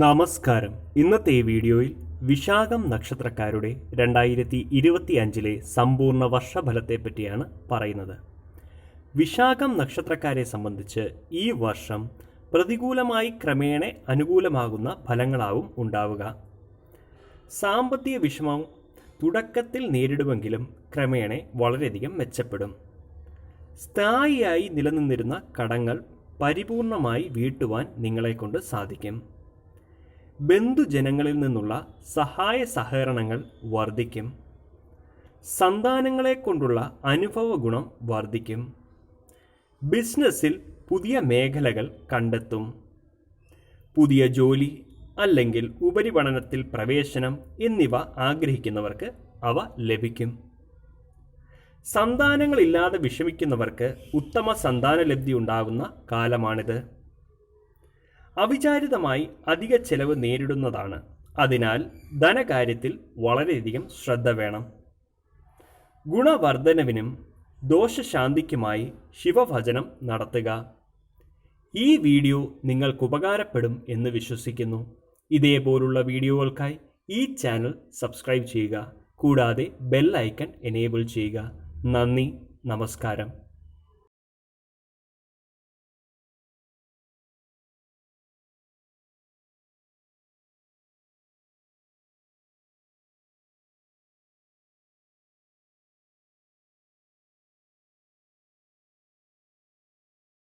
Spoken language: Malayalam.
നമസ്കാരം. ഇന്നത്തെ വീഡിയോയിൽ വിശാഖം നക്ഷത്രക്കാരുടെ രണ്ടായിരത്തി ഇരുപത്തി അഞ്ചിലെ സമ്പൂർണ വർഷഫലത്തെ പറ്റിയാണ് പറയുന്നത്. വിശാഖം നക്ഷത്രക്കാരെ സംബന്ധിച്ച് ഈ വർഷം പ്രതികൂലമായി ക്രമേണ അനുകൂലമാകുന്ന ഫലങ്ങളാവും ഉണ്ടാവുക. സാമ്പത്തിക വിഷമം തുടക്കത്തിൽ നേരിടുമെങ്കിലും ക്രമേണ വളരെയധികം മെച്ചപ്പെടും. സ്ഥായിയായി നിലനിന്നിരുന്ന കടങ്ങൾ പരിപൂർണമായി വീട്ടുവാൻ നിങ്ങളെക്കൊണ്ട് സാധിക്കും. ബന്ധുജനങ്ങളിൽ നിന്നുള്ള സഹായ സഹകരണങ്ങൾ വർദ്ധിക്കും സന്താനങ്ങളെ കൊണ്ടുള്ള അനുഭവ ഗുണം വർദ്ധിക്കും ബിസിനസ്സിൽ പുതിയ മേഖലകൾ കണ്ടെത്തും. പുതിയ ജോലി അല്ലെങ്കിൽ ഉപരിപഠനത്തിൽ പ്രവേശനം എന്നിവ ആഗ്രഹിക്കുന്നവർക്ക് അവ ലഭിക്കും. സന്താനങ്ങളില്ലാതെ വിഷമിക്കുന്നവർക്ക് ഉത്തമ സന്താനലബ്ധി ഉണ്ടാകുന്ന കാലമാണിത്. അവിചാരിതമായി അധിക ചെലവ് നേരിടുന്നതാണ്. അതിനാൽ ധനകാര്യത്തിൽ വളരെയധികം ശ്രദ്ധ വേണം. ഗുണവർദ്ധനവിനും ദോഷശാന്തിക്കുമായി ശിവഭജനം നടത്തുക. ഈ വീഡിയോ നിങ്ങൾക്ക് ഉപകാരപ്പെടും എന്ന് വിശ്വസിക്കുന്നു. ഇതേപോലുള്ള വീഡിയോകൾക്കായി ഈ ചാനൽ സബ്സ്ക്രൈബ് ചെയ്യുക. കൂടാതെ ബെൽ ഐക്കൺ എനേബിൾ ചെയ്യുക. നന്ദി നമസ്കാരം.